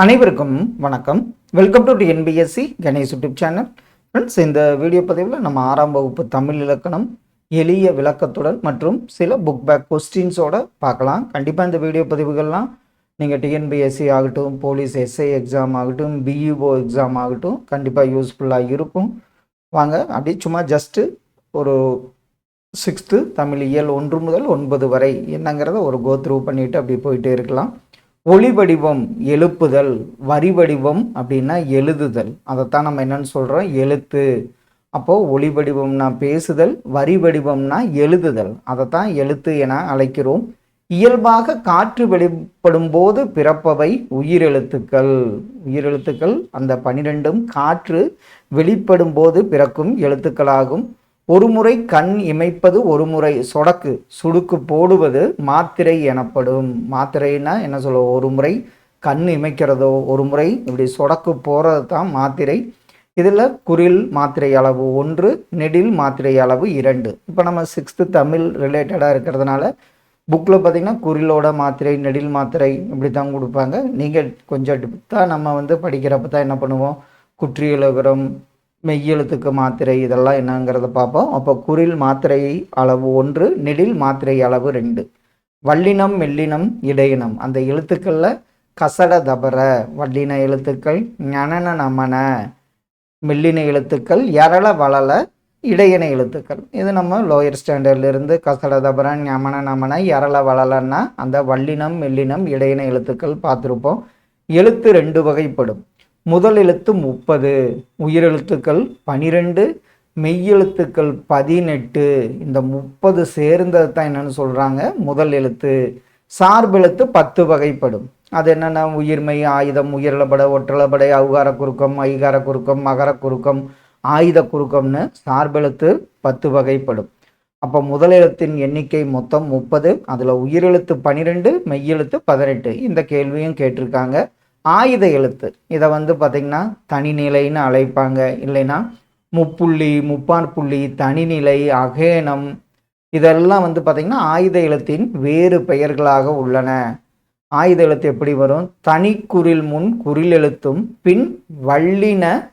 அனைவருக்கும் வணக்கம். Welcome to NPSC Ganesh YouTube channel friends இந்த வீடியோ பதிவில் நம்ம ஆறாம் வகுப்பு தமிழ் இலக்கணம் எளிய விளக்கத்துடன் மற்றும் சில புக் பேக் கொஸ்டின்ஸோட பார்க்கலாம். கண்டிப்பாக இந்த வீடியோ பதிவுகள்லாம் நீங்கள் T N P S C ஆகட்டும் போலீஸ் எஸ்ஐ எக்ஸாம் ஆகட்டும் பிஇஓ எக்ஸாம் ஆகட்டும் கண்டிப்பாக யூஸ்ஃபுல்லாக இருக்கும். வாங்க அப்படியே சும்மா ஜஸ்ட்டு ஒரு சிக்ஸ்த்து தமிழ் இயல் ஒன்று முதல் ஒன்பது வரை என்னங்கிறத ஒரு கோத்ரூ பண்ணிவிட்டு பண்ணிட்டு அப்படி போயிட்டே இருக்கலாம். ஒளி வடிவம் எழுப்புதல் வரி வடிவம் அப்படின்னா எழுதுதல். அதைத்தான் நம்ம என்னன்னு சொல்கிறோம் எழுத்து. அப்போது ஒளி வடிவம்னா பேசுதல் வரி வடிவம்னா எழுதுதல். அதைத்தான் எழுத்து என அழைக்கிறோம். இயல்பாக காற்று வெளிப்படும் போது பிறப்பவை உயிரெழுத்துக்கள். உயிரெழுத்துக்கள் அந்த பனிரெண்டும் காற்று வெளிப்படும் போது பிறக்கும் எழுத்துக்களாகும். ஒரு முறை கண் இமைப்பது ஒரு முறை சொடக்கு சுடுக்கு போடுவது மாத்திரை எனப்படும். மாத்திரைன்னா என்ன சொல்லுவோம் ஒரு முறை கண் இமைக்கிறதோ ஒரு முறை இப்படி சொடக்கு போகிறது தான் மாத்திரை. இதில் குரில் மாத்திரை அளவு ஒன்று நெடில் மாத்திரை அளவு இரண்டு. இப்போ நம்ம சிக்ஸ்த்து தமிழ் ரிலேட்டடாக இருக்கிறதுனால புக்கில் பார்த்தீங்கன்னா குரிலோட மாத்திரை நெடில் மாத்திரை இப்படி தான் கொடுப்பாங்க. நீங்கள் கொஞ்சம் தான் நம்ம வந்து படிக்கிறப்ப தான் என்ன பண்ணுவோம்? குற்றியலகரம் மெய்யெழுத்துக்கு மாத்திரை இதெல்லாம் என்னங்கிறத பார்ப்போம். அப்போ குரில் மாத்திரை அளவு ஒன்று நெடில் மாத்திரை அளவு ரெண்டு. வல்லினம் மெல்லினம் இடையினம். அந்த எழுத்துக்களில் கசட தபர வல்லின எழுத்துக்கள் ஞனன நமன மெல்லின எழுத்துக்கள் எரள வளல இடையின எழுத்துக்கள். இது நம்ம லோயர் ஸ்டாண்டர்ட்லேருந்து கசட தபர ஞமன நமன எரள வளலன்னா அந்த வல்லினம் மெல்லினம் இடையின எழுத்துக்கள் பார்த்துருப்போம். எழுத்து ரெண்டு வகைப்படும். முதல் எழுத்து முப்பது உயிரெழுத்துக்கள் பனிரெண்டு மெய்யெழுத்துக்கள் பதினெட்டு. இந்த முப்பது சேர்ந்தது தான் என்னென்னு சொல்கிறாங்க முதல் எழுத்து. சார்பெழுத்து பத்து வகைப்படும். அது என்னென்ன உயிர்மை ஆயுதம் உயிரிழபட ஒற்றளபடை அவுகார குறுக்கம் ஐகார குறுக்கம் மகர குறுக்கம் ஆயுத குறுக்கம்னு சார்பெழுத்து பத்து வகைப்படும். அப்போ முதலெழுத்தின் எண்ணிக்கை மொத்தம் முப்பது அதில் உயிரெழுத்து பனிரெண்டு மெய்யெழுத்து பதினெட்டு. இந்த கேள்வியும் கேட்டிருக்காங்க. ஆயுத எழுத்து. இதை வந்து பார்த்திங்கன்னா தனிநிலைன்னு அழைப்பாங்க. இல்லைன்னா முப்புள்ளி முப்பான் புள்ளி தனிநிலை அகேனம். இதெல்லாம் வந்து பார்த்திங்கன்னா ஆயுத எழுத்தின் வேறு பெயர்களாக உள்ளன. ஆயுத எழுத்து எப்படி வரும்? தனிக்குறில் முன் குரில் எழுத்தும் பின் வள்ளின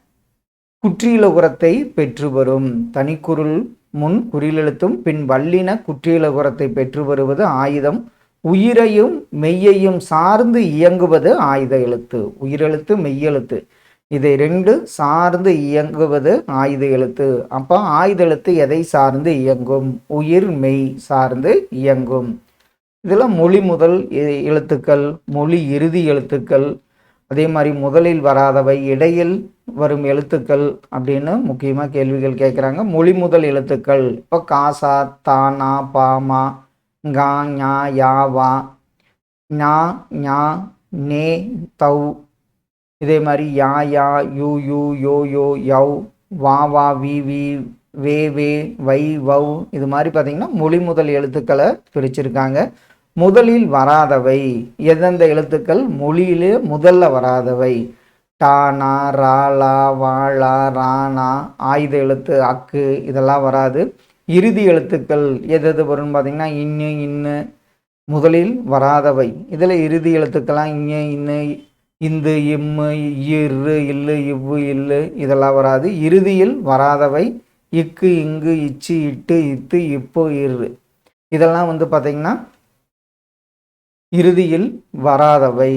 குற்றியலகுரத்தை பெற்று வரும். தனிக்குறில் முன் குறிலெழுத்தும் பின் வல்லின குற்றியலகுரத்தை பெற்று வருவது ஆயுதம். உயிரையும் மெய்யையும் சார்ந்து இயங்குவது ஆயுத எழுத்து. உயிரெழுத்து மெய்யெழுத்து. இதை ரெண்டு சார்ந்து இயங்குவது ஆயுத எழுத்து. அப்போ ஆயுத எழுத்து எதை சார்ந்து இயங்கும்? உயிர் மெய் சார்ந்து இயங்கும். இதில் மொழி முதல் எழுத்துக்கள் மொழி இறுதி எழுத்துக்கள் அதே மாதிரி முதலில் வராதவை இடையில் வரும் எழுத்துக்கள் அப்படின்னு முக்கியமாக கேள்விகள் கேட்குறாங்க மொழி முதல் எழுத்துக்கள். இப்போ காசா தானா பாமா கா ஞா யா வா ஞா ஞா நே தௌ. இதே மாதிரி யா யா யூ யூ யோ யோ யவ் வா வா வி வி வே வே வை வவ் இது மாதிரி பார்த்திங்கன்னா மொழி முதல் எழுத்துக்களை பிரிச்சிருக்காங்க. முதலில் வராதவை. எந்தெந்த எழுத்துக்கள் மொழியிலே முதல்ல வராதவை? டானா ராலா வாழா ராணா ஆயுத எழுத்து அக்கு இதெல்லாம் வராது. இறுதி எழுத்துக்கள் எது எது வரும்னு பார்த்தீங்கன்னா இன்னு இன்னு முதலில் வராதவை. இதில் இறுதி எழுத்துக்கள்லாம் இன்னு இன்னு இந்து இம்மு இரு இல்லு இவ்வு இல்லு இதெல்லாம் வராது. இறுதியில் வராதவை இக்கு இங்கு இச்சு இட்டு இத்து இப்போ இரு. இதெல்லாம் வந்து பார்த்திங்கன்னா இறுதியில் வராதவை.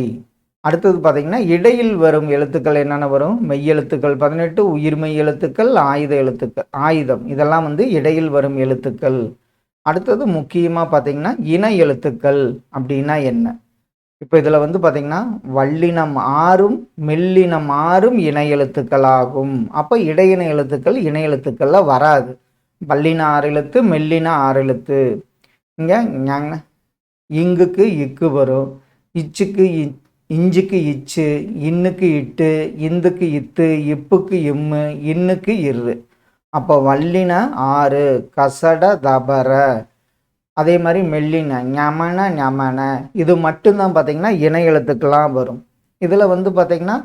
அடுத்தது பார்த்திங்கன்னா இடையில் வரும் எழுத்துக்கள் என்னென்ன வரும்? மெய்யெழுத்துக்கள். பதினெட்டு உயிர்மெய் எழுத்துக்கள் ஆயுத எழுத்துக்கள் ஆயுதம். இதெல்லாம் வந்து இடையில் வரும் எழுத்துக்கள். அடுத்தது முக்கியமாக பார்த்தீங்கன்னா இன எழுத்துக்கள் அப்படின்னா என்ன? இப்போ இதில் வந்து பார்த்தீங்கன்னா வல்லினம் ஆறும் மெல்லினம் ஆறும் இணை எழுத்துக்களாகும் அப்போ இடையின எழுத்துக்கள் இணை எழுத்துக்களில் வராது. வல்லின ஆறு எழுத்து மெல்லின ஆறு எழுத்து. இங்கே இங்குக்கு இக்கு வரும். இச்சுக்கு இச் இஞ்சுக்கு இச்சு இன்னுக்கு இட்டு இந்துக்கு இத்து இப்புக்கு இம்மு இன்னுக்கு இரு அப்போ வல்லின ஆறு கசட தபர. அதே மாதிரி மெல்லின ஞமன ஞமன. இது மட்டும்தான் பார்த்தீங்கன்னா இணை எழுத்துக்கள்லாம் வரும். இதில் வந்து பார்த்தீங்கன்னா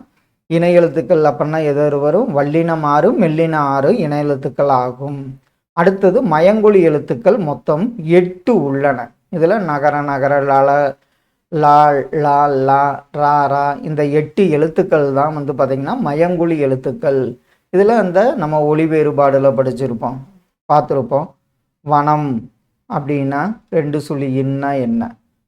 இணை எழுத்துக்கள் அப்படின்னா எதோ வரும்? வல்லினம் ஆறு மெல்லின ஆறு இணை எழுத்துக்கள் ஆகும். அடுத்தது மயங்குழி எழுத்துக்கள் மொத்தம் எட்டு உள்ளன. இதில் நகர நகர லல லா லா லா ரா ரா இந்த எட்டு எழுத்துக்கள் தான் வந்து பார்த்திங்கன்னா மயங்குழி எழுத்துக்கள். இதில் அந்த நம்ம ஒளி வேறுபாடில் படிச்சிருப்போம். பார்த்துருப்போம். வனம் அப்படின்னா ரெண்டு சுழி இன்னா என்ன?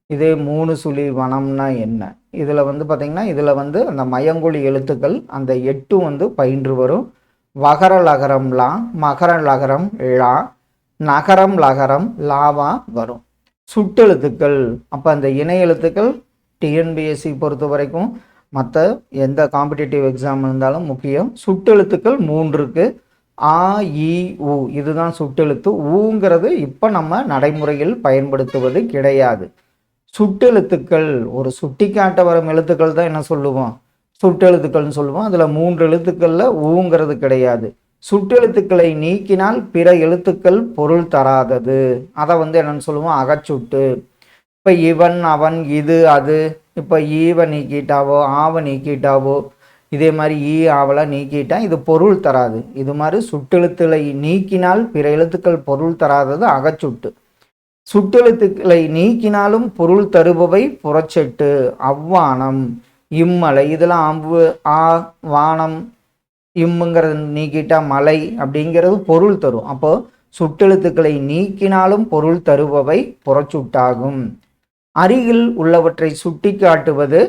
இதே மூணு சுழி வனம்னா என்ன? இதில் வந்து பார்த்திங்கன்னா இதில் வந்து அந்த மயங்குழி எழுத்துக்கள் அந்த எட்டும் வந்து பயின்று வரும். வகர லகரம் லா மகர லகரம் லா நகரம் லகரம் லாவா வரும். சுட்டெழுத்துக்கள். அப்போ அந்த இணை எழுத்துக்கள் டிஎன்பிஎஸ்சி பொறுத்த வரைக்கும் மற்ற எந்த காம்படிட்டிவ் எக்ஸாம் இருந்தாலும் முக்கியம். சுட்டெழுத்துக்கள் மூன்றுக்கு. ஆ இ உ. இதுதான் சுட்டெழுத்து. ஊங்கிறது இப்போ நம்ம நடைமுறையில் பயன்படுத்துவது கிடையாது. சுட்டெழுத்துக்கள் ஒரு சுட்டி காட்ட வரும் எழுத்துக்கள் தான் என்ன சொல்லுவோம்? சுட்டெழுத்துக்கள்னு சொல்லுவோம். அதில் மூன்று எழுத்துக்களில் ஊங்கிறது கிடையாது. சுட்டெழுத்துக்களை நீக்கினால் பிற எழுத்துக்கள் பொருள் தராதது. அதை வந்து என்னன்னு சொல்லுவோம்? அகச்சுட்டு. இப்போ இவன் அவன் இது அது. இப்போ ஈவ நீக்கிட்டாவோ ஆவ நீக்கிட்டாவோ இதே மாதிரி ஈ ஆவலை நீக்கிட்டா இது பொருள் தராது. இது மாதிரி சுட்டெழுத்துக்களை நீக்கினால் பிற எழுத்துக்கள் பொருள் தராதது அகச்சுட்டு. சுட்டெழுத்துக்களை நீக்கினாலும் பொருள் தருபவை புறச்செட்டு. அவ்வானம் இம்மலை இதெல்லாம் அம்பு ஆ வானம் இம்முங்கிறது நீக்கிட்டா மலை அப்படிங்கிறது பொருள் தரும். அப்போ சுட்டெழுத்துக்களை நீக்கினாலும் பொருள் தருபவை புறச்சுட்டாகும். அருகில் உள்ளவற்றை சுட்டி காட்டுவது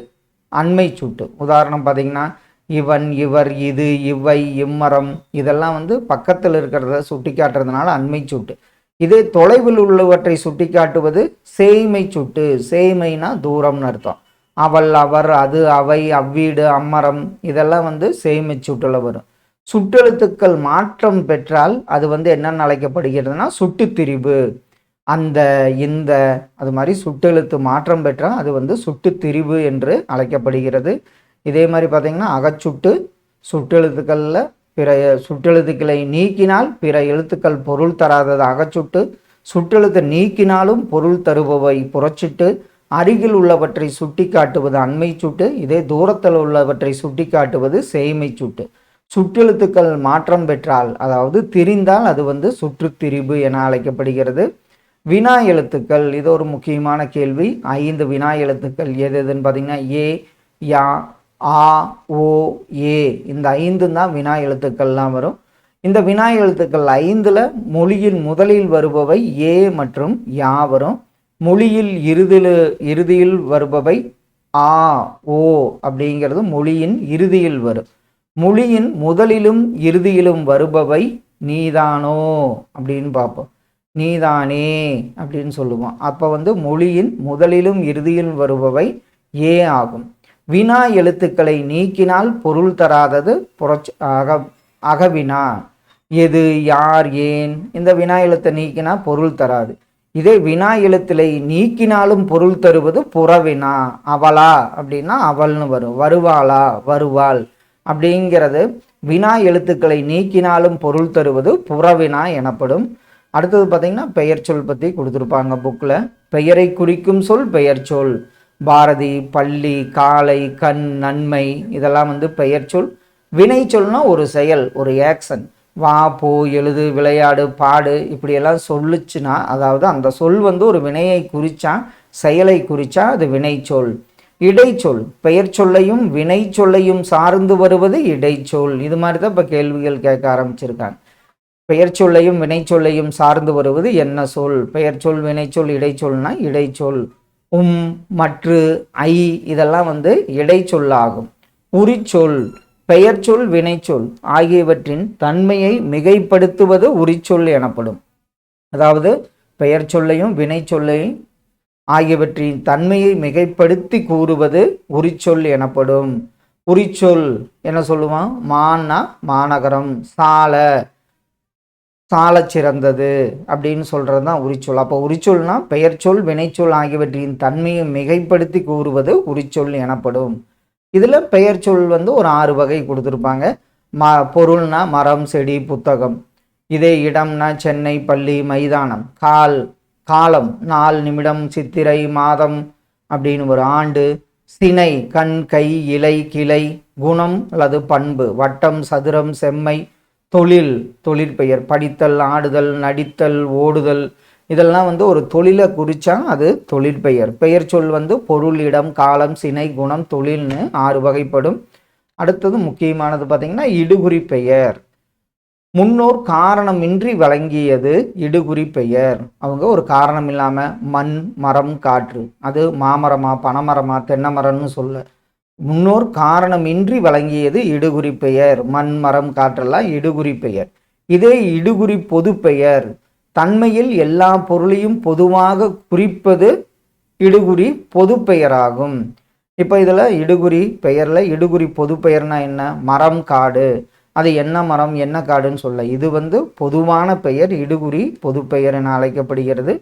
அண்மை சுட்டு. உதாரணம் பார்த்தீங்கன்னா இவன் இவர் இது இவை இம்மரம் இதெல்லாம் வந்து பக்கத்தில் இருக்கிறத சுட்டி காட்டுறதுனால அண்மை சுட்டு. இதே தொலைவில் உள்ளவற்றை சுட்டி காட்டுவது சேய்மை சுட்டு. சேய்மைனா தூரம்னு அர்த்தம். அவள் அவர் அது அவை அவ்வீடு அம்மரம் இதெல்லாம் வந்து சேமிச்சு சுட்டில் வரும். சுட்டெழுத்துக்கள் மாற்றம் பெற்றால் அது வந்து என்னென்னு அழைக்கப்படுகிறதுனா சுட்டுத்திரிவு அந்த இந்த அது மாதிரி சுட்டெழுத்து மாற்றம் பெற்றால் அது வந்து சுட்டுத்திரிவு என்று அழைக்கப்படுகிறது. இதே மாதிரி பார்த்திங்கன்னா அகச்சுட்டு சுட்டெழுத்துக்களில் பிற சுட்டெழுத்துக்களை நீக்கினால் பிற எழுத்துக்கள் பொருள் தராதது அகச்சுட்டு சுட்டெழுத்தை நீக்கினாலும் பொருள் தருபவை புறச்சிட்டு அருகில் உள்ளவற்றை சுட்டி காட்டுவது அண்மை சுட்டு இதே தூரத்தில் உள்ளவற்றை சுட்டி காட்டுவது செய்மை சுட்டு. சுற்றெழுத்துக்கள் மாற்றம் பெற்றால் அதாவது திரிந்தால் அது வந்து சுற்றுத்திரிபு என அழைக்கப்படுகிறது. வினா எழுத்துக்கள் இது ஒரு முக்கியமான கேள்வி. ஐந்து வினா எழுத்துக்கள் எது எதுன்னு பார்த்தீங்கன்னா ஏ யா ஆ ஓ ஏ. இந்த ஐந்து தான் வினா எழுத்துக்கள்லாம் வரும். இந்த வினா எழுத்துக்கள் ஐந்தில் மொழியின் முதலில் வருபவை ஏ மற்றும் யா வரும். மொழியில் இறுதியில் இறுதியில் வருபவை ஆ ஓ அப்படிங்கிறது மொழியின் இறுதியில் வரும். மொழியின் முதலிலும் இறுதியிலும் வருபவை நீதானோ அப்படின்னு பார்ப்போம். நீதானே அப்படின்னு சொல்லுவோம். அப்போ வந்து மொழியின் முதலிலும் இறுதியில் வருபவை ஏ ஆகும். வினா எழுத்துக்களை நீக்கினால் பொருள் தராதது புறச் அக அகவினா. எது யார் ஏன்? இந்த வினா எழுத்தை நீக்கினா பொருள் தராது. இதே வினா எழுத்திலை நீக்கினாலும் பொருள் தருவது புறவினா. அவளா? அப்படின்னா அவள்னு வரும். வருவாளா? வருவாள். அப்படிங்கிறது வினா எழுத்துக்களை நீக்கினாலும் பொருள் தருவது புறவினா எனப்படும். அடுத்தது பார்த்தீங்கன்னா பெயர் சொல் பற்றி கொடுத்துருப்பாங்க புக்கில் பெயரை குறிக்கும் சொல் பெயர் சொல். பாரதி பள்ளி காலை கண் நன்மை இதெல்லாம் வந்து பெயர் சொல். வினை சொல்னா ஒரு செயல் ஒரு ஆக்ஷன் வா போ எழுது விளையாடு பாடு இப்படியெல்லாம் சொல்லுச்சுன்னா அதாவது அந்த சொல் வந்து ஒரு வினையை குறிச்சா செயலை குறிச்சா அது வினை சொல் இடைச்சொல். பெயர் சொல்லையும் வினை சொல்லையும் சார்ந்து வருவது இடைச்சொல். இது மாதிரி தான் இப்போ கேள்விகள் கேட்க ஆரம்பிச்சிருக்காங்க. பெயர் சொல்லையும் வினைச்சொல்லையும் சார்ந்து வருவது என்ன சொல்? பெயர் சொல் வினைச்சொல் இடைச்சொல்னா இடைச்சொல். உம் மற்று ஐ இதெல்லாம் வந்து இடைச்சொல்லாகும். உரிச்சொல். பெயர்ச்சொல் வினைச்சொல் ஆகியவற்றின் தன்மையை மிகைப்படுத்துவது உரிச்சொல் எனப்படும். அதாவது பெயர் சொல்லையும் வினைச்சொல்லையும் ஆகியவற்றின் தன்மையை மிகைப்படுத்தி கூறுவது உரிச்சொல் எனப்படும். உரிச்சொல் என்ன சொல்லுவான் மான்னா மாநகரம் சால சால சிறந்தது அப்படின்னு சொல்கிறது தான் உரிச்சொல். அப்போ உரிச்சொல்னா பெயர்ச்சொல் வினைச்சொல் ஆகியவற்றின் தன்மையை மிகைப்படுத்தி கூறுவது உரிச்சொல் எனப்படும். இதில் பெயர்ச்சொல் வந்து ஒரு ஆறு வகை கொடுத்துருப்பாங்க. ம பொருள்னா மரம் செடி புத்தகம். இதே இடம்னா சென்னை பள்ளி மைதானம். கால் காலம் நாள் நிமிடம் சித்திரை மாதம் அப்படின்னு ஒரு ஆண்டு. சினை கண் கை இலை கிளை குணம் அல்லது பண்பு. வட்டம் சதுரம் செம்மை தொழில் தொழிற்பெயர். படித்தல் ஆடுதல் நடித்தல் ஓடுதல் இதெல்லாம் வந்து ஒரு தொழிலை குறித்தா அது தொழிற்பெயர் பெயர். சொல் வந்து பொருள் இடம் காலம் சினை குணம் தொழில்னு ஆறு வகைப்படும். அடுத்தது முக்கியமானது பார்த்திங்கன்னா இடுகுறி பெயர். முன்னோர் காரணமின்றி வழங்கியது இடுகுறி பெயர். அவங்க ஒரு காரணம் இல்லாமல் மண் மரம் காற்று. அது மாமரமா பனைமரமா தென்னை மரம்னு சொல்ல. முன்னோர் காரணமின்றி வழங்கியது இடுகுறி பெயர். மண் மரம் காற்றெல்லாம் இடுகுறி பெயர். இதே இடுகுறி பொது பெயர். தன்மையில் எல்லா பொருளையும் பொதுவாக குறிப்பது இடுகுறி பொது பெயராகும் இப்போ இதில் இடுகுறி பெயரில் இடுகுறி பொது பெயர்னா என்ன? மரம் காடு. அது என்ன மரம் என்ன காடுன்னு சொல்ல. இது வந்து பொதுவான பெயர் இடுகுறி பொது பெயர் என அழைக்கப்படுகிறது.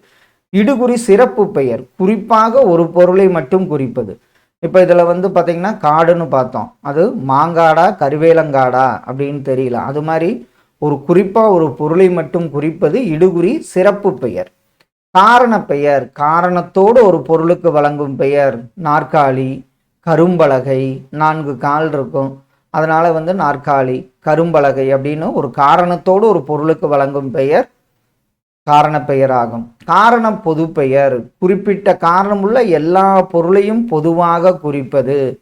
இடுகுறி சிறப்பு பெயர் குறிப்பாக ஒரு பொருளை மட்டும் குறிப்பது. இப்போ இதில் வந்து பார்த்திங்கன்னா காடுன்னு பார்த்தோம். அது மாங்காடா கருவேலங்காடா அப்படின்னு தெரியல. அது மாதிரி ஒரு குறிப்பாக ஒரு பொருளை மட்டும் குறிப்பது இடுகுறி சிறப்பு பெயர். காரண பெயர். காரணத்தோடு ஒரு பொருளுக்கு வழங்கும் பெயர். நாற்காலி கரும்பலகை நான்கு கால் இருக்கும். அதனால் வந்து நாற்காலி கரும்பலகை அப்படின்னு ஒரு காரணத்தோடு ஒரு பொருளுக்கு வழங்கும் பெயர் காரண பெயராகும் காரண பொது பெயர். குறிப்பிட்ட காரணமுள்ள எல்லா பொருளையும் பொதுவாக குறிப்பது.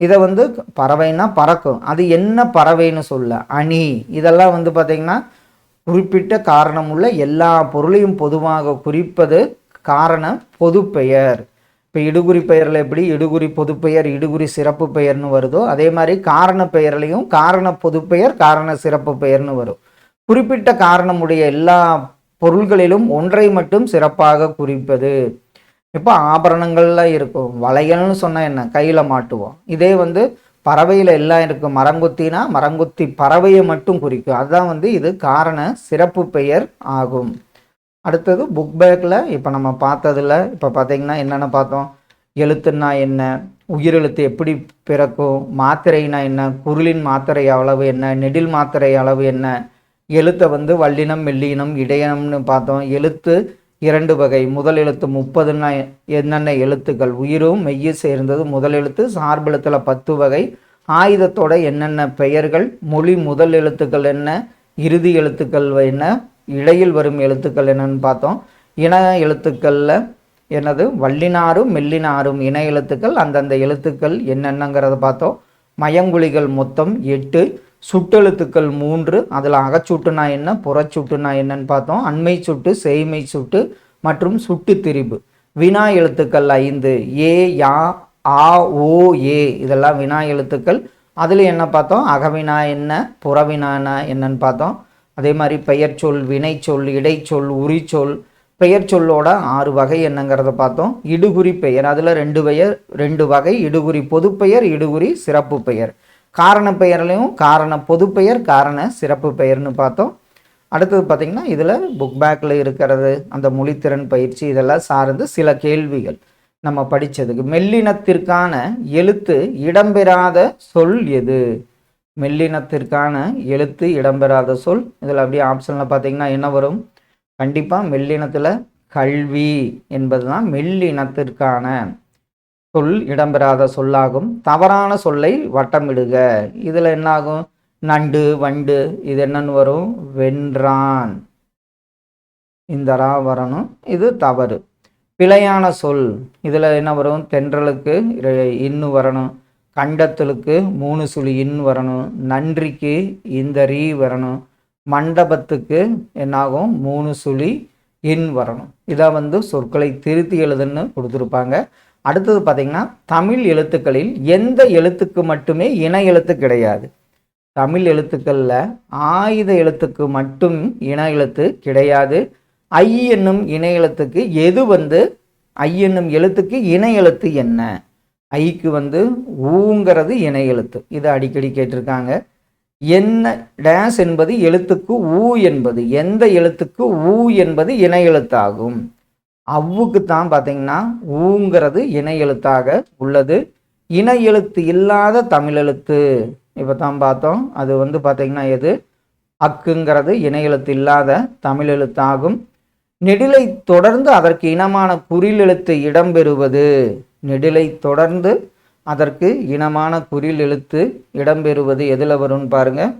இதை வந்து பறவைன்னா பறக்கும். அது என்ன பறவைன்னு சொல்ல? அணி. இதெல்லாம் வந்து பார்த்திங்கன்னா குறிப்பிட்ட காரணமுள்ள எல்லா பொருளையும் பொதுவாக குறிப்பது காரண பொதுப்பெயர். இப்போ இடுகுறி பெயரில் எப்படி? இடுகுறி பொதுப்பெயர் இடுகுறி சிறப்பு பெயர்னு வருதோ அதே மாதிரி காரண பெயர்லையும் காரண பொதுப்பெயர் காரண சிறப்பு பெயர்னு வரும். குறிப்பிட்ட காரணமுடைய எல்லா பொருள்களிலும் ஒன்றை மட்டும் சிறப்பாக குறிப்பது. இப்போ ஆபரணங்கள்லாம் இருக்கும். வளையல்னு சொன்னால் என்ன? கையில் மாட்டுவோம். இதே வந்து பறவையில் எல்லாம் இருக்கும் மரங்குத்தினா மரங்குத்தி பறவையை மட்டும் குறிக்கும். அதுதான் வந்து இது காரண சிறப்பு பெயர் ஆகும். அடுத்தது புக் பேக்கில் இப்போ நம்ம பார்த்ததில் இப்போ பார்த்தீங்கன்னா என்னென்ன பார்த்தோம்? எழுத்துன்னா என்ன? உயிரெழுத்து எப்படி பிறக்கும்? மாத்திரைனா என்ன? குருளின் மாத்திரை அளவு என்ன? நெடில் மாத்திரை அளவு என்ன? எழுத்தை வந்து வல்லினம் மெல்லினம் இடையனம்னு பார்த்தோம். எழுத்து இரண்டு வகை. முதல் எழுத்து முப்பதுன்னா என்னென்ன எழுத்துக்கள்? உயிரும் மெய்யும் சேர்ந்தது முதல் எழுத்து சார்பெழுத்தில் பத்து வகை. ஆயுதத்தோட என்னென்ன பெயர்கள்? மொழி முதல் எழுத்துக்கள் என்ன? இறுதி எழுத்துக்கள் என்ன? இடையில் வரும் எழுத்துக்கள் என்னன்னு பார்த்தோம். இன எழுத்துக்களில் என்னது? வல்லினாரும் மெல்லினாரும் இன எழுத்துக்கள். அந்தந்த எழுத்துக்கள் என்னென்னங்கிறத பார்த்தோம். மயங்குழிகள் மொத்தம் எட்டு. சுட்டெழுத்துக்கள் மூன்று. அதில் அகச்சுட்டுனா என்ன புறச்சுட்டுனா என்னன்னு பார்த்தோம். அண்மை சுட்டு செய்மை சுட்டு மற்றும் சுட்டு திரிபு. வினா எழுத்துக்கள் ஐந்து. ஏ யா ஆ ஓ ஏ. இதெல்லாம் வினா எழுத்துக்கள். அதில் என்ன பார்த்தோம்? அகவினா என்ன புறவினானா என்னன்னு பார்த்தோம். அதே மாதிரி பெயர்ச்சொல் வினைச்சொல் இடைச்சொல் உரிச்சொல் பெயர் சொல்லோட ஆறு வகை என்னங்கிறத பார்த்தோம். இடுகுறி பெயர். அதில் ரெண்டு பெயர் ரெண்டு வகை. இடுகுறி பொதுப்பெயர் இடுகுறி சிறப்பு பெயர். காரண பெயர்லையும் காரண பொதுப்பெயர் காரண சிறப்பு பெயர்னு பார்த்தோம். அடுத்தது பார்த்திங்கன்னா இதில் புக் பேக்கில் இருக்கிறது அந்த மொழித்திறன் பயிற்சி இதெல்லாம் சார்ந்து சில கேள்விகள் நம்ம படித்ததுக்கு மெல்லினத்திற்கான எழுத்து இடம்பெறாத சொல் எது? மெல்லினத்திற்கான எழுத்து இடம்பெறாத சொல். இதில் அப்படியே ஆப்ஷனில் பார்த்தீங்கன்னா என்ன வரும்? கண்டிப்பாக மெல்லினத்தில் கல்வி என்பது தான் மெல்லினத்திற்கான சொல் இடம்பெறாத சொல்லாகும். தவறான சொல்லை வட்டமிடுக. இதில் என்னாகும்? நண்டு வண்டு இது என்னன்னு வரும்? வென்றான். இந்த ரா வரணும். இது தவறு. பிழையான சொல். இதில் என்ன வரும்? தென்றலுக்கு இன்னு வரணும். கண்டத்தலுக்கு மூணு சுழி இன் வரணும். நன்றிக்கு இந்த ரீ வரணும். மண்டபத்துக்கு என்னாகும்? மூணு சுழி இன் வரணும். இதை வந்து சொற்களை திருத்தி எழுதுன்னு கொடுத்துருப்பாங்க. அடுத்தது பார்த்திங்கன்னா தமிழ் எழுத்துக்களில் எந்த எழுத்துக்கு மட்டுமே இன எழுத்து கிடையாது. தமிழ் எழுத்துக்களில் ஆயுத எழுத்துக்கு மட்டும் இன எழுத்து கிடையாது. ஐ என்னும் இணை எழுத்துக்கு எது வந்து ஐ என்னும் எழுத்துக்கு இணை எழுத்து என்ன? ஐக்கு வந்து ஊங்கிறது இணை எழுத்து. இதை அடிக்கடி கேட்டிருக்காங்க. என்ன டேஸ் என்பது எழுத்துக்கு ஊ என்பது எந்த எழுத்துக்கு ஊ என்பது இணை எழுத்தாகும். அவ்வுக்கு தான் பார்த்தீங்கன்னா ஊங்கிறது இணை எழுத்தாக உள்ளது. இணை எழுத்து இல்லாத தமிழ் எழுத்து இப்போ தான் பார்த்தோம். அது வந்து பார்த்தீங்கன்னா எது? அக்குங்கிறது இணை எழுத்து இல்லாத தமிழ் எழுத்தாகும் நெடிலை தொடர்ந்து அதற்கு இனமான குறில் எழுத்து இடம்பெறுவது. நெடிலை தொடர்ந்து அதற்கு இனமான குறில் எழுத்து இடம்பெறுவது எதில் வரும்னு பாருங்கள்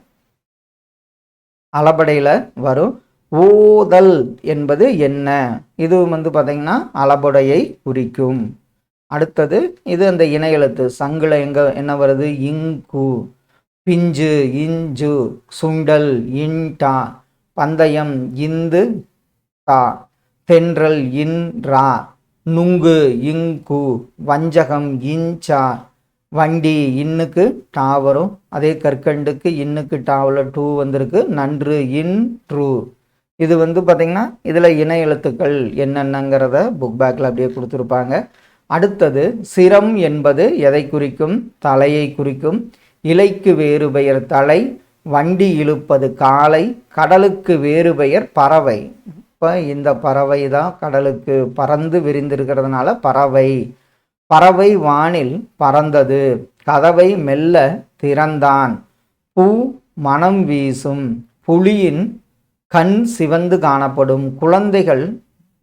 அளபடையில் வரும். ஓதல் என்பது என்ன? இது வந்து பார்த்தீங்கன்னா அளபுடையை குறிக்கும். அடுத்தது இது அந்த இணை எழுத்து. சங்குல எங்க என்ன வருது? இங்கு. பிஞ்சு இஞ்சு. சுண்டல் இன்டா. பந்தயம் இந்து தா. தென்றல் இன்றா. நுங்கு இங்கு. வஞ்சகம் இன்சா வண்டி இன்னுக்கு டா வரும். அதே கற்கண்டுக்கு இன்னுக்கு டாவில் டூ வந்திருக்கு. நன்று இன் ட்ரூ இது வந்து பார்த்திங்கன்னா இதில் இணை எழுத்துக்கள் என்னென்னங்கிறத புக் பேக்கில் அப்படியே கொடுத்துருப்பாங்க. அடுத்தது சிரம் என்பது எதை குறிக்கும்? தலையை குறிக்கும். இலைக்கு வேறு பெயர் தலை வண்டி இழுப்பது காலை கடலுக்கு வேறு பெயர் பறவை. இப்போ இந்த பறவை தான் கடலுக்கு பறந்து விரிந்திருக்கிறதுனால பறவை. பறவை வானில் பறந்தது கதவை மெல்ல திறந்தான். பூ மனம் வீசும் புலியின் கண் சிவந்து காணப்படும் குழந்தைகள்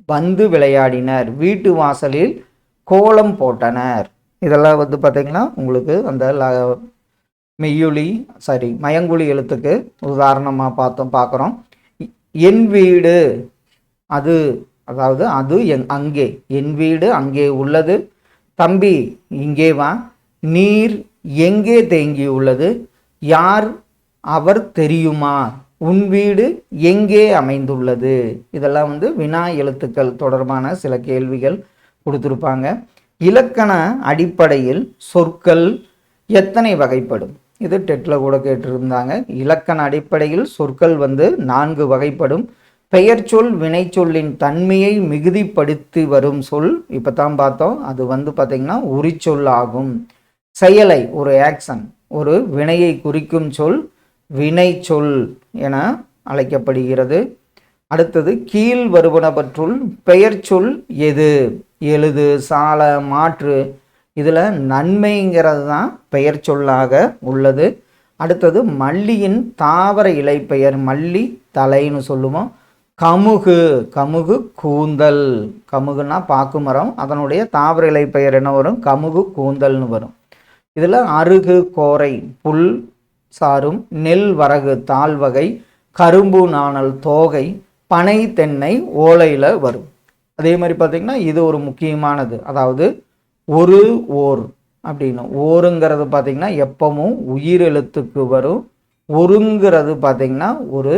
வந்து விளையாடினர். வீட்டு வாசலில் கோலம் போட்டனர். இதெல்லாம் வந்து பார்த்திங்கன்னா உங்களுக்கு அந்த ல- மெய்யொலி சாரி மயங்குழி எழுத்துக்கு உதாரணமாக பார்த்தோம் பார்க்குறோம் என் வீடு அது அதாவது அது எங் அங்கே என் வீடு அங்கே உள்ளது. தம்பி இங்கே வா. நீர் எங்கே தேங்கி உள்ளது யார் அவர் தெரியுமா? உன் வீடு எங்கே அமைந்துள்ளது? இதெல்லாம் வந்து வினா எழுத்துக்கள் தொடர்பான சில கேள்விகள் கொடுத்துருப்பாங்க. இலக்கண அடிப்படையில் சொற்கள் எத்தனை வகைப்படும்? இது டெட்டில் கூட கேட்டிருந்தாங்க. இலக்கண அடிப்படையில் சொற்கள் வந்து நான்கு வகைப்படும். பெயர்ச்சொல் வினைச்சொல்லின் தன்மையை மிகுதிப்படுத்தி வரும் சொல். இப்போ தான் பார்த்தோம். அது வந்து பார்த்திங்கன்னா உரிச்சொல் ஆகும். செயலை ஒரு ஆக்ஷன் ஒரு வினையை குறிக்கும் சொல். வினைச்சொல் என அழைக்கப்படுகிறது. அடுத்தது கீழ் வருவனவற்றுள் பெயர் சொல் எது? எழுது சால மாற்று. இதில் நன்மைங்கிறது தான் பெயர் சொல்லாக உள்ளது. அடுத்தது மல்லியின் தாவர இலை பெயர் மல்லி தலைன்னு சொல்லுவோம். கமுகு கமுகு கூந்தல். கமுகுன்னா பாக்கு மரம். அதனுடைய தாவர இலை பெயர் என்ன வரும்? கமுகு கூந்தல்னு வரும். இதில் அருகு கோரை புல் சாரும் நெல் வரகு தாள் வகை கரும்பு நாணல் தோகை பனை தென்னை ஓலையில் வரும். அதே மாதிரி பார்த்திங்கன்னா இது ஒரு முக்கியமானது. அதாவது ஒரு ஓர் அப்படின்னு. ஓருங்கிறது பார்த்திங்கன்னா எப்பவும் உயிர் எழுத்துக்கு வரும். ஒருங்கிறது பார்த்திங்கன்னா ஒரு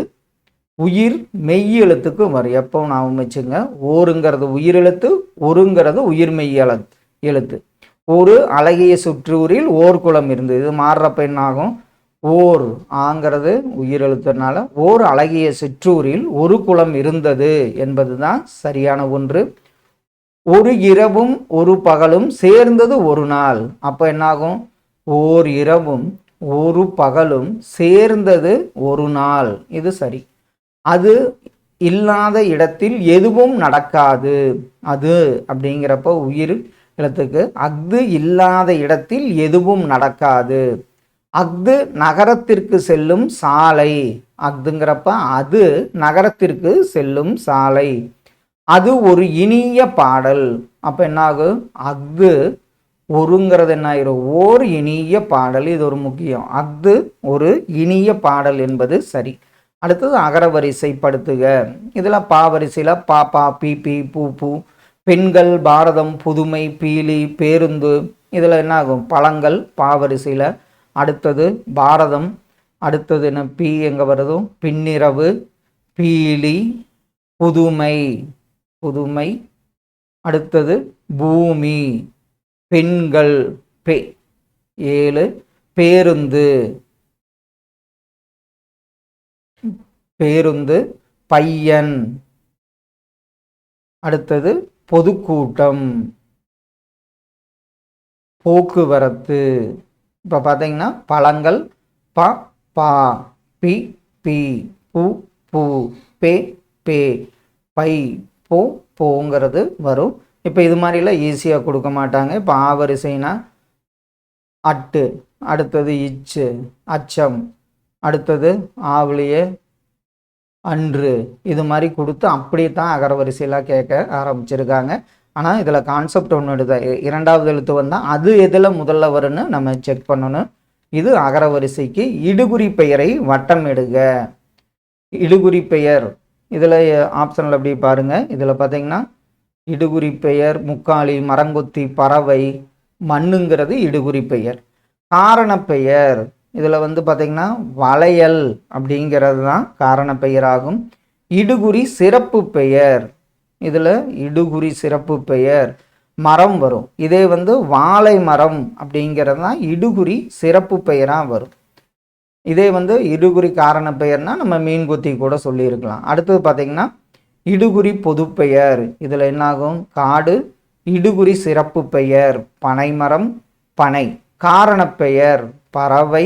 உயிர் மெய் எழுத்துக்கு வரும். எப்பவும் நான் வச்சுங்க ஓருங்கிறது உயிர் எழுத்து ஒருங்கிறது உயிர் மெய் எழுத்து எழுத்து. ஒரு அழகிய சுற்றூரில் ஓர் குளம் இருந்தது. இது மாறுறப்ப என்னாகும் ஓர் ஆங்கிறது உயிரெழுத்துனால ஓர் அழகிய சிற்றூரில் ஒரு குளம் இருந்தது என்பதுதான் சரியான ஒன்று. ஒரு இரவும் ஒரு பகலும் சேர்ந்தது ஒரு நாள். அப்போ என்னாகும்? ஓர் இரவும் ஒரு பகலும் சேர்ந்தது ஒரு நாள். இது சரி. அது இல்லாத இடத்தில் எதுவும் நடக்காது. அது அப்படிங்கிறப்ப உயிர் எழுத்துக்கு அஃது இல்லாத இடத்தில் எதுவும் நடக்காது. அஃது நகரத்திற்கு செல்லும் சாலை. அஃதுங்கிறப்ப அது நகரத்திற்கு செல்லும் சாலை. அது ஒரு இனிய பாடல். அப்போ என்ன ஆகும் அஃது ஒருங்கிறது என்ன ஆயிரும் ஓர் இனிய பாடல். இது ஒரு முக்கியம். அஃது ஒரு இனிய பாடல் என்பது சரி. அடுத்தது அகரவரிசைப்படுத்துக. இதில் பாவரிசையில் பாப்பா பா பா பி பி பூ பூ. பெண்கள் பாரதம் புதுமை பீலி பேருந்து. இதில் என்ன ஆகும் பழங்கள் பாவரிசையில் அடுத்தது பாரதம் அடுத்தது என்ன? பி எங்கே வருதும் பின்னிரவு பீலி புதுமை புதுமை. அடுத்தது பூமி பெண்கள் பே ஏழு பேருந்து. பேருந்து பையன். அடுத்தது பொதுக்கூட்டம். போக்குவரத்து. இப்போ பார்த்தீங்கன்னா பழங்கள் ப பா பி பி பூ பூ பே பே பை போ போங்கிறது வரும். இப்போ இது மாதிரிலாம் ஈஸியாக கொடுக்க மாட்டாங்க. இப்போ ஆவரிசைனா அட்டு அடுத்தது இச்சு அச்சம் அடுத்தது ஆவலியே அன்று இது மாதிரி கொடுத்து அப்படியே தான் அகரவரிசையெல்லாம் கேட்க ஆரம்பிச்சிருக்காங்க. ஆனால் இதில் கான்செப்ட் ஒன்று தான் இரண்டாவது எழுத்து வந்தால் அது எதில் முதல்ல வரும்னு நம்ம செக் பண்ணணும். இது அகரவரிசைக்கு இடுகுறி பெயரை வட்டம் எடுக இடுகுறி பெயர். இதில் ஆப்ஷனில் அப்படி பாருங்கள் இதில் பார்த்தீங்கன்னா இடுகுறி பெயர் முக்காலி மரங்கொத்தி பறவை மண்ணுங்கிறது இடுகுறி பெயர். காரண பெயர். இதில் வந்து பார்த்திங்கன்னா வளையல் அப்படிங்கிறது தான் காரண பெயராகும். இடுகுறி சிறப்பு பெயர். இதில் இடுகுறி சிறப்பு பெயர் மரம் வரும். இதே வந்து வாழை மரம் அப்படிங்கிறது தான் இடுகுறி சிறப்பு பெயராக வரும். இதே வந்து இடுகுறி காரண பெயர்னால் நம்ம மீன்கொத்தி கூட சொல்லியிருக்கலாம். அடுத்தது பார்த்திங்கன்னா இடுகுறி பொதுப்பெயர் இதில் என்னாகும்? காடு இடுகுறி சிறப்பு பெயர். பனைமரம் பனை. காரண பெயர் பறவை.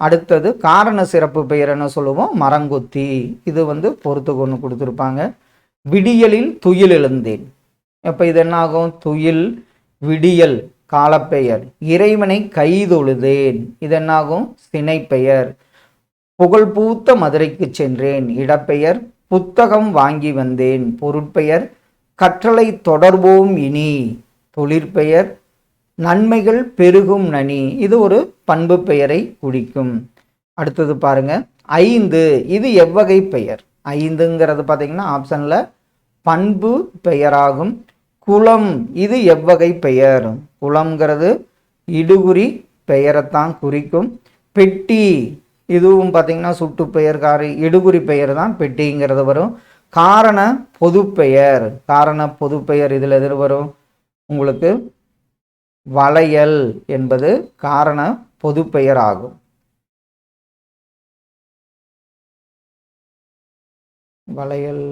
அடுத்தது காரண சிறப்பு பெயர் என்ன சொல்லுவோம்? மரங்கொத்தி. இது வந்து பொறுத்து கொண்டு கொடுத்துருப்பாங்க. விடியலில் துயில் எழுந்தேன். இப்போ இது என்னாகும் துயில் விடியல் காலப்பெயர். இறைவனை கைதொழுதேன். இது என்னாகும் சினைப்பெயர் புகழ்பூத்த மதுரைக்கு சென்றேன். இடப்பெயர் புத்தகம் வாங்கி வந்தேன். பொருட்பெயர் கற்றலை தொடர்வோம் இனி. தொழிற்பெயர் நன்மைகள் பெருகும் நனி. இது ஒரு பண்பு பெயரை குறிக்கும். அடுத்தது பாருங்க. ஐந்து. இது எவ்வகை பெயர். ஐந்துங்கிறது பார்த்தீங்கன்னா ஆப்ஷனில் பண்பு பெயராகும். குளம் இது எவ்வகை பெயர். குளம்ங்கிறது இடுகுறி பெயரைத்தான் குறிக்கும். பெட்டி இதுவும் பார்த்திங்கன்னா சுட்டு பெயர் காரி இடுகுறி பெயர் தான் பெட்டிங்கிறது வரும். காரண பொதுப்பெயர் காரண பொதுப்பெயர் இதில் எதிர் வரும்? உங்களுக்கு வளையல் என்பது காரண பொதுப்பெயர் ஆகும் வளையல்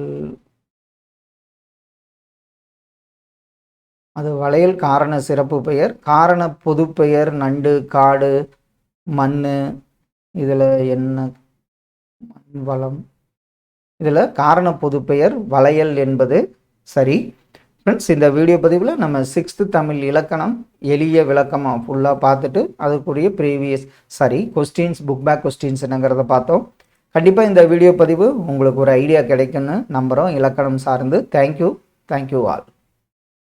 அது வளையல் காரண சிறப்பு பெயர் காரண பொதுப்பெயர் நண்டு காடு மண் இதில் என்ன மண் வளம். இதில் காரண பொதுப்பெயர் வளையல் என்பது சரி. ஃப்ரெண்ட்ஸ் இந்த வீடியோ பதிவில் நம்ம சிக்ஸ்த்து தமிழ் இலக்கணம் எளிய விளக்கமாக ஃபுல்லாக பார்த்துட்டு அதுக்குரிய previous sorry questions book back questions என்னங்கிறத பார்த்தோம். கண்டிப்பாக இந்த வீடியோ பதிவு உங்களுக்கு ஒரு ஐடியா கிடைக்குன்னு நம்புகிறோம் இலக்கணம் சார்ந்து. Thank you thank you all